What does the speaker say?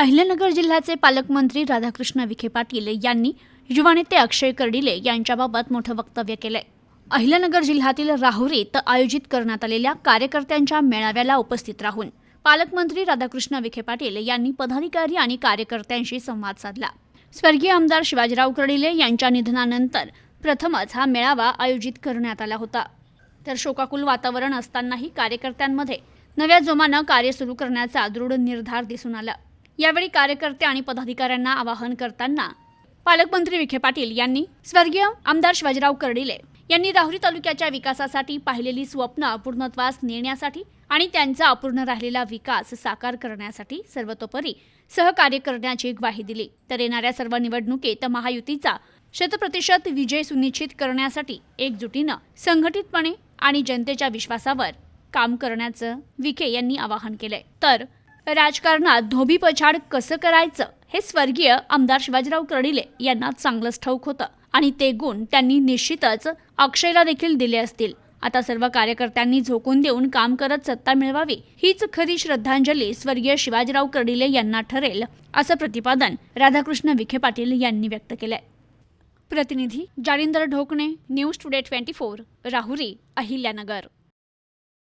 अहिल्यानगर जिल्ह्याचे पालकमंत्री राधाकृष्ण विखे पाटील यांनी युवा नेते अक्षय कर्डिले यांच्याबाबत मोठं वक्तव्य केलंय. अहिल्यानगर जिल्ह्यातील राहुरी इथं आयोजित करण्यात आलेल्या कार्यकर्त्यांच्या मेळाव्याला उपस्थित राहून पालकमंत्री राधाकृष्ण विखे पाटील यांनी पदाधिकारी आणि कार्यकर्त्यांशी संवाद साधला. स्वर्गीय आमदार शिवाजीराव कर्डिले यांच्या निधनानंतर प्रथमच हा मेळावा आयोजित करण्यात आला होता. तर शोकाकुल वातावरण असतानाही कार्यकर्त्यांमध्ये नव्या जोमानं कार्य सुरू करण्याचा दृढ निर्धार दिसून आला. यावेळी कार्यकर्ते आणि पदाधिकाऱ्यांना आवाहन करताना पालकमंत्री विखे पाटील यांनी स्वर्गीय आमदार शिवाजीराव कर्डिले यांनी राहुरी तालुक्याच्या विकासासाठी पाहिलेली स्वप्न अपूर्णत्वास नेण्यासाठी आणि त्यांचा अपूर्ण राहिलेला विकास साकार करण्यासाठी सर्वतोपरी सहकार्य करण्याची ग्वाही दिली. तर येणाऱ्या सर्व निवडणुकीत महायुतीचा शतप्रतिशत विजय सुनिश्चित करण्यासाठी एकजुटीनं संघटितपणे आणि जनतेच्या विश्वासावर काम करण्याचं विखे यांनी आवाहन केलंय. तर राजकारणात धोबी पछाड कसं करायचं हे स्वर्गीय आमदार शिवाजीराव कर्डिले यांना चांगलंच ठाऊक होतं. आणि ते गुण त्यांनी निश्चितच अक्षयला देखील दिले असतील. आता सर्व कार्यकर्त्यांनी झोकून देऊन काम करत सत्ता मिळवावी हीच खरी श्रद्धांजली स्वर्गीय शिवाजीराव कर्डिले यांना ठरेल असं प्रतिपादन राधाकृष्ण विखे पाटील यांनी व्यक्त केलंय. प्रतिनिधी Jalindar Dhokane news today twenty four Rahuri Ahilyanagar.